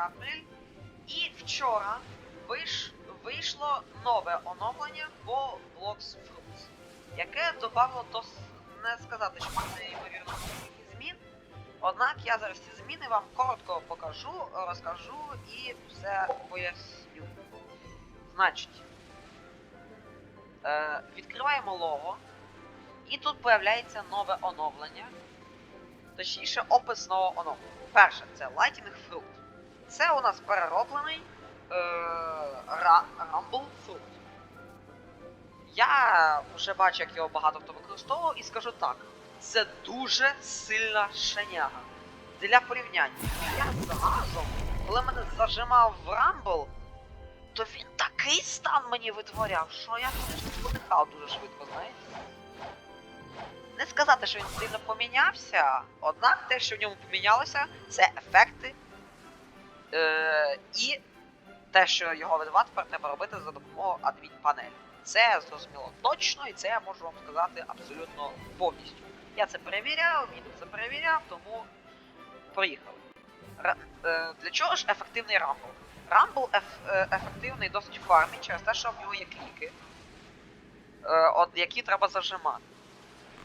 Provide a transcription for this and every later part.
апрель. І вчора виш... вийшло нове оновлення по Blocks Fruits, яке додало до не сказати, що це неймовірно великих змін. Однак я зараз ці зміни вам коротко покажу, розкажу і все поясню. Значить, е, відкриваємо лого, і тут появляється нове оновлення. Точніше, опис нового оновлення. Перше, це Lightning Fruit. Це у нас перероблений е, Ra- Rumble Fruit. Я вже бачу, як його багато хто використовував, і скажу так: це дуже сильна шеняга. Для порівняння, я з коли мене зажимав в Rumble, то він такий стан мені витворяв, що я подихав дуже швидко, знаєте? Не сказати, що він сильно помінявся, однак те, що в ньому помінялося, це ефекти. Е, і те, що його видавати, тепер треба робити за допомогою адмін панелі. Це зрозуміло точно, і це я можу вам сказати абсолютно повністю. Я це перевіряв, відео це перевіряв, тому поїхали. Ра- е, для чого ж ефективний рамбл? Рамбл еф- е, ефективний досить в фармі через те, що в нього є кліки, е, от, які треба зажимати.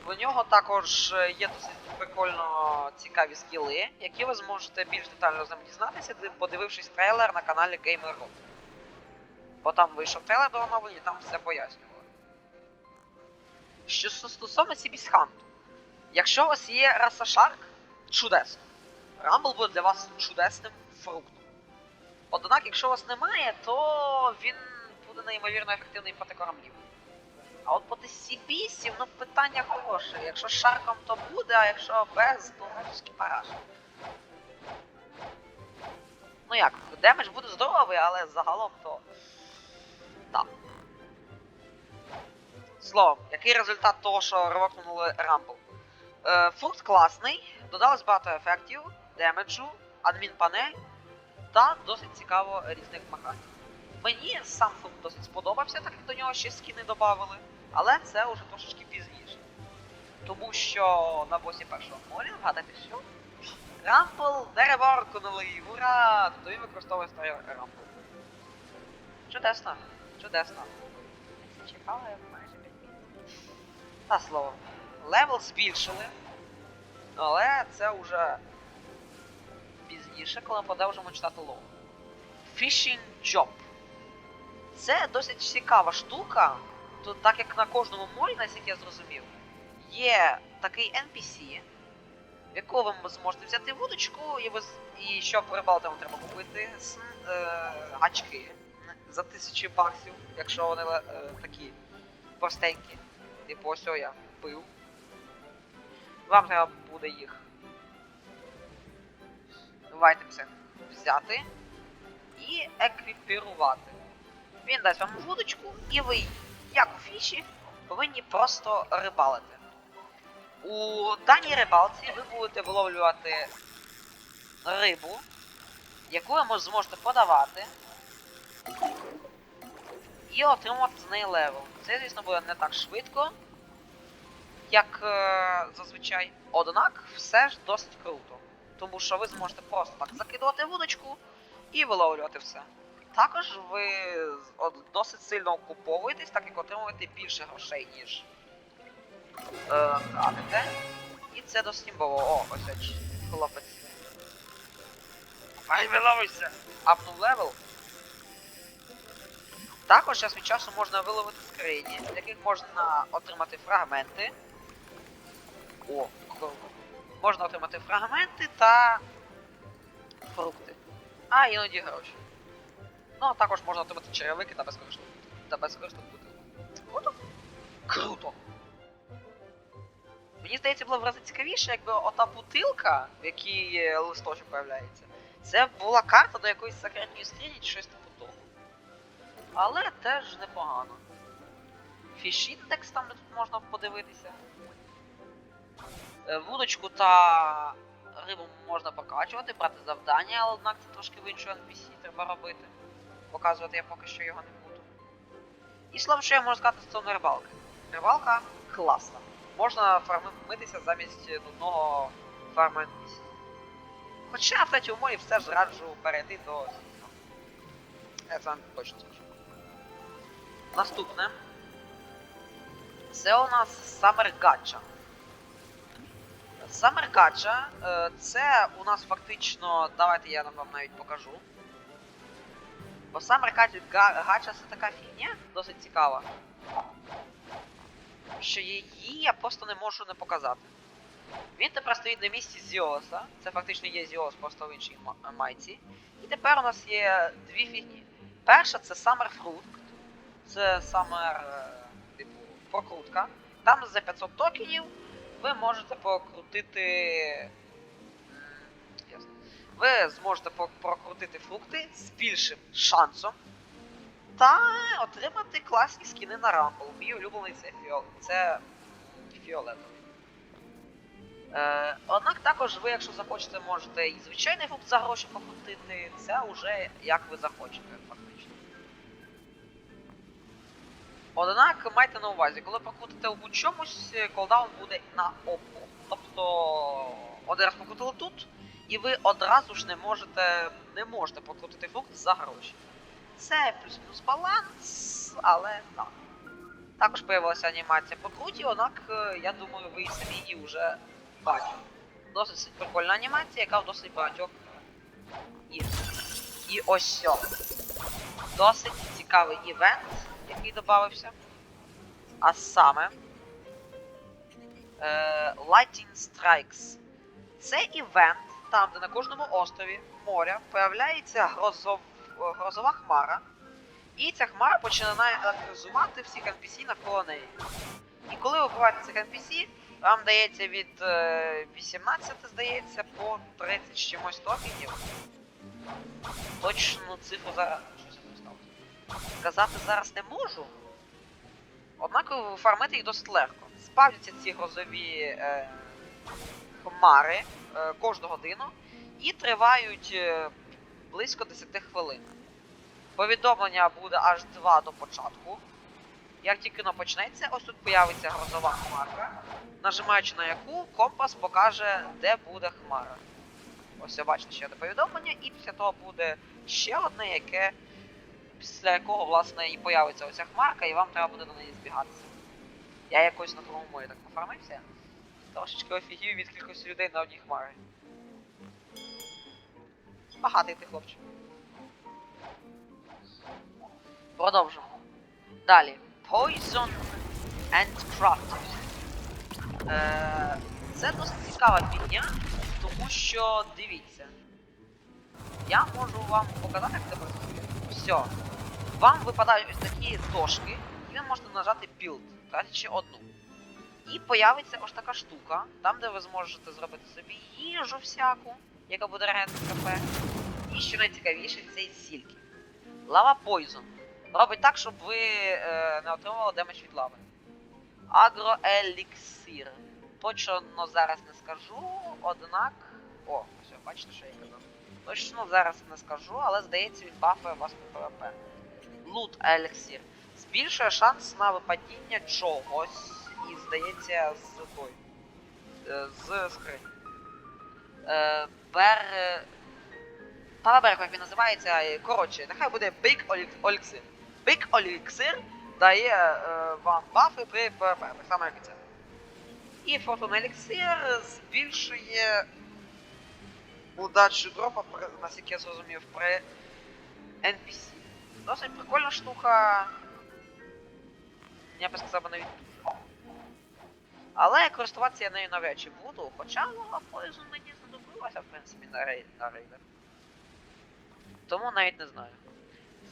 В нього також е, є досить прикольно цікаві скіли, які ви зможете більш детально з ним дізнатися, подивившись трейлер на каналі Gamer.ru. Бо там вийшов трейлер до оновлення, там все пояснювали. Що стосовно Сібісханту, якщо у вас є раса Шарк, чудесно. Рамбл буде для вас чудесним фруктом. Однак, якщо у вас немає, то він буде неймовірно ефективний проти кораблів. А от проти Сібісів, ну питання хороше. Якщо шарком, то буде, а якщо без, то трошки параш. Ну як, демедж буде здоровий, але загалом то. Так. Словом, який результат того, що рокнули Рамбл? Е, фрукт класний, додалось багато ефектів, демеджу, адмін-панель та досить цікаво різних механік. Мені сам фрукт досить сподобався, так як до нього ще скіни додавали, але це вже трошечки пізніше. Тому що на босі першого моря, вгадайте що? Рампл дереборкнули, ура! Тобто він використовує старий рампл. Чудесно, чудесно. Чекала я майже 5 місяців. Та словом, левел збільшили, але це вже пізніше, коли ми продовжимо читати лоу. Fishing Job. Це досить цікава штука. Тут, так як на кожному морі, наскільки я зрозумів, є такий NPC, в якого ви зможете взяти вудочку, і, ви, з- і щоб рибалити, вам треба купити с- е, за тисячі баксів, якщо вони е, такі простенькі. Типу, ось я купив. Вам треба буде їх вайтемся взяти і еквіпірувати. Він дасть вам вудочку, і ви, як у фіші, повинні просто рибалити. У даній рибалці ви будете виловлювати рибу, яку ви зможете подавати і отримувати з неї левел. Це, звісно, буде не так швидко, як е, зазвичай. Однак все ж досить круто. Тому що ви зможете просто так закидувати вудочку і виловлювати все. Також ви досить сильно окуповуєтесь, так як отримуєте більше грошей, ніж е, тратите. І це досить імбово. О, ось ось хлопець. Ай, виловуйся! Апнув левел. Також час від часу можна виловити скрині, з яких можна отримати фрагменти. О, круто. Можна отримати фрагменти та фрукти. А іноді гроші. Ну, а також можна отримати черевики та безкоштовно. Та безкоштовно бути. Круто? Круто! Мені здається, було в рази цікавіше, якби ота бутилка, в якій листочок появляється, це була карта до якоїсь секретної скрині чи щось типу того. Але теж непогано. Фіш-індекс там тут можна подивитися. Е, Вудочку та рибу можна покачувати, брати завдання, але однак це трошки в іншому NPC треба робити. Показувати я поки що його не буду. І словом, що я можу сказати стосовно рибалки. Рибалка класна. Можна фармитися замість нудного фарму NPC. Хоча в третьому морі все ж раджу перейти до. Я це вам точно скажу. Наступне. Це у нас Summer Gacha. Summer Gacha е, це у нас фактично. Давайте я вам навіть покажу. Бо Gacha, Ga- Gacha це така фігня, досить цікава. Що її я просто не можу не показати. Він тепер стоїть на місці Зіоса. Це фактично є Зіос просто в іншій майці. І тепер у нас є дві фігні. Перша це Summer Fruit. Це Summer, е, типу, прокрутка. Там за 500 токенів ви можете прокрутити. Ви зможете прокрутити фрукти з більшим шансом та отримати класні скіни на Rumble. Мій улюблений це фіол. Це фіолетовий. Е, однак також ви, якщо захочете, можете і звичайний фрукт за гроші покрутити. Це вже як ви захочете, фактично. Однак майте на увазі, коли прокрутите у будь-чомусь, колдаун буде на оку. Тобто один раз покрутили тут, і ви одразу ж не можете не можете покрутити фрукт за гроші. Це плюс-мінус баланс, але так. Також появилася анімація по круті, однак е, я думаю, ви і самі її вже бачили. Досить прикольна анімація, яка в досить багатьох іграх. І ось сьо. Досить цікавий івент, який додався. А саме е, Lighting Strikes. Це івент, там, де на кожному острові моря появляється грозов... грозова хмара, і ця хмара починає електризувати всіх NPC навколо неї. І коли ви вбиваєте цих NPC, вам дається від е, 18, здається, по 30 з чимось токенів. Точну цифру зараз. Сказати зараз не можу. Однак фармити їх досить легко. Спавняться ці грозові е, хмари е, кожну годину і тривають е, близько 10 хвилин. Повідомлення буде аж 2 до початку. Як тільки воно почнеться, ось тут появиться грозова хмарка, нажимаючи на яку компас покаже, де буде хмара. Ось ви бачите ще одне повідомлення, і після того буде ще одне, яке після якого, власне, і появиться оця хмарка, і вам треба буде до неї збігатися. Я якось на другому морі так пофармився. Трошечки офігів від кількості людей на одній хмарі. Багатий ти хлопчик. Продовжимо. Далі. Poison and Crafters. Е, це досить цікава фігня, тому що дивіться. Я можу вам показати, як це працює. Все. Вам випадають ось такі дошки, і ви можете нажати Build, тратячи одну. І появиться ось така штука, там де ви зможете зробити собі їжу всяку, яка буде регенти КП. І що найцікавіше, це сільки. Лава Poison. Робить так, щоб ви е, не отримували демедж від лави. Агроеліксир. Точно зараз не скажу, однак. О, все, бачите, що я казав. Точно зараз не скажу, але здається, він бафує вас по ПВП. Лут еліксир. Збільшує шанс на випадіння чогось. І здається, з той. е, З скрині. Е, Бер. Павабер, як він називається, е, коротше, нехай буде Big Elixir. Big Elixir дає е, вам бафи при ПВП, так як і це. І Fortune Elixir збільшує удачу дропа, наскільки я зрозумів, при NPC. Досить прикольна штука. Я би сказав навіть. Але користуватися я нею навряд чи буду, хоча Лава Poison мені знадобилася, в принципі, на, рей... на рейдах. Тому навіть не знаю.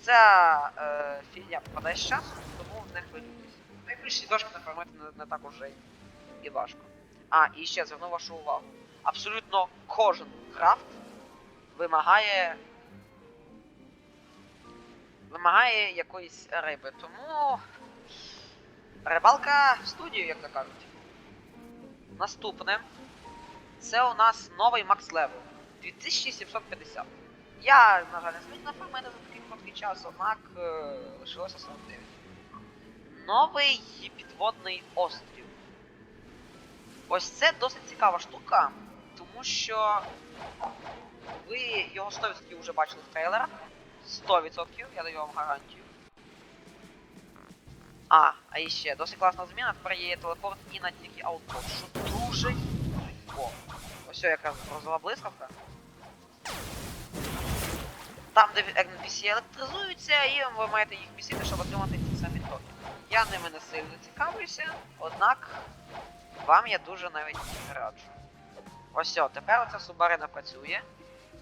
Ця е, фігня попадає з часом, тому не хвилюйтесь. Найближчі дошки нафармити не, не так уже і важко. А, і ще зверну вашу увагу. Абсолютно кожен крафт вимагає. Вимагає якоїсь риби. Тому. Рибалка в студію, як то кажуть. Наступне. Це у нас новий макс левел. 2750. Я, на жаль, не зміг нафармити за такий короткий час, однак е, лишилося 49. Новий підводний острів. Ось це досить цікава штука, тому що ви його 100% вже бачили в трейлерах. 100%, я даю вам гарантію. А, а і ще досить класна зміна, тепер є телепорт і на тільки аутпост, дуже. О, ось якраз розова блискавка. Там, де NPC електризуються, і ви маєте їх місити, щоб отримати ті самі токени. Я ними не сильно цікавлюся, однак вам я дуже навіть раджу. Ось тепер оця субарина працює,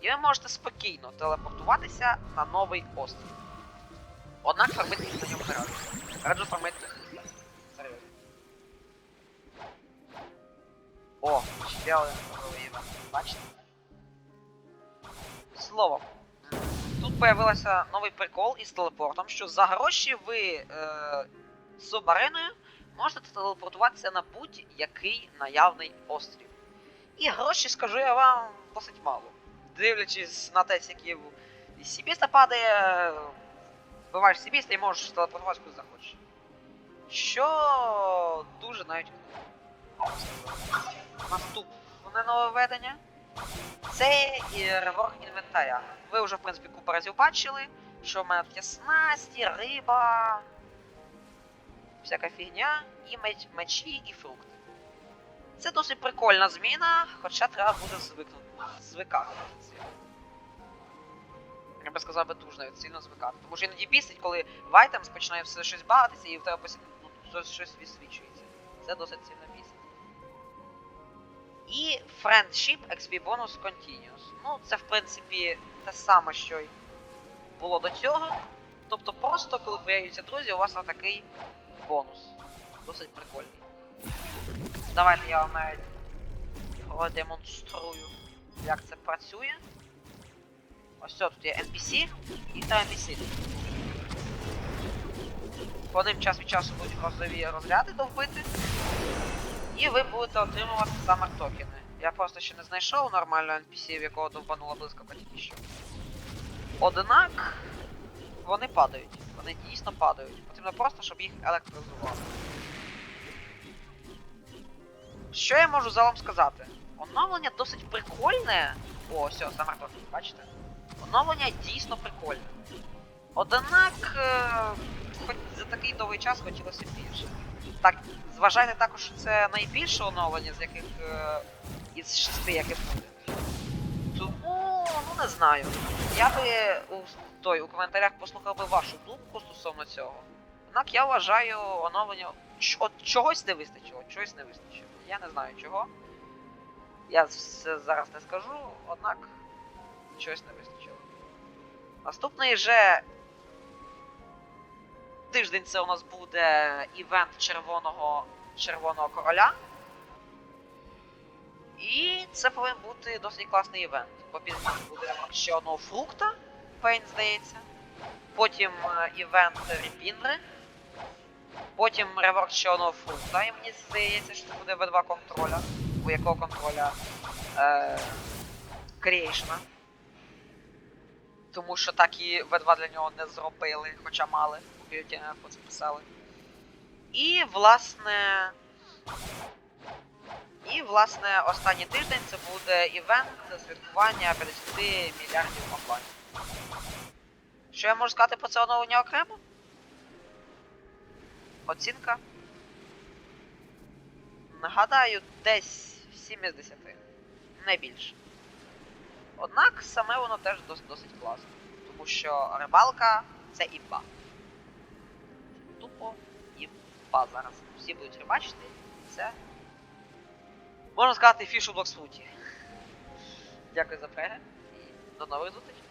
і ви можете спокійно телепортуватися на новий острів. Однак фармити на ньому не раджу. Раджу фармити. О, ще один. Бачите? Словом, тут появився новий прикол із телепортом, що за гроші ви е, з можете телепортуватися на будь-який наявний острів. І гроші, скажу я вам, досить мало. Дивлячись на те, скільки із Сібіста падає, вбиваєш Сібіста і можеш телепортуватися куди захочеш. Що дуже навіть. Наступне нововведення. Це і реворк інвентаря. Ви вже, в принципі, купу разів бачили, що в мене є снасті, риба, всяка фігня, і меч, мечі, і фрукти. Це досить прикольна зміна, хоча треба буде звикнути. Звикати. Я би сказав би дуже навіть сильно звикати. Тому що іноді бісить, коли в items починає все щось багатися і в тебе постійно ну, щось відсвічується. Це досить сильно бісить. І Friendship XP Bonus Continuous. Ну, це в принципі те саме, що й було до цього. Тобто просто, коли появляються друзі, у вас на такий бонус. Досить прикольний. Давайте я вам навіть продемонструю, як це працює. Ось все, тут є NPC і та NPC. По ним час від часу будуть розові розряди довбити. І ви будете отримувати саме токени. Я просто ще не знайшов нормального NPC, в якого довбанула блискавка тільки що. Однак вони падають. Вони дійсно падають. Потрібно просто, щоб їх електризували. Що я можу залом сказати? Оновлення досить прикольне. О, все, саме токен, бачите? Оновлення дійсно прикольне. Однак, е, хоч за такий довгий час хотілося більше. Так, зважайте також, що це найбільше оновлення, з яких е, із шести, яке буде. Тому, ну не знаю. Я би у той у коментарях послухав би вашу думку стосовно цього. Однак я вважаю оновлення. ч- От чогось не вистачило, чогось не вистачило. Я не знаю чого. Я все зараз не скажу, однак чогось не вистачило. Наступний же тиждень це у нас буде івент червоного червоного короля. І це повинен бути досить класний івент. Бо пізніше буде ще одного фрукта, Пейн, здається. Потім е, івент Ріпіндри. Потім реворк ще одного фрукта, і мені здається, що це буде V2 контроля. У якого контроля е, Creation. Тому що так і V2 для нього не зробили, хоча мали, у бюлетенях про писали. І, власне. І, власне, останній тиждень це буде івент святкування 50 мільярдів оплат. Що я можу сказати про це оновлення окремо? Оцінка. Нагадаю, десь 7 з 10. Не більше. Однак саме воно теж досить класно. Тому що рибалка це імба. Тупо па зараз. Всі будуть рибачити, це. Можна сказати, фіш у блоксфуті. Дякую за перегляд і до нових зустрічей.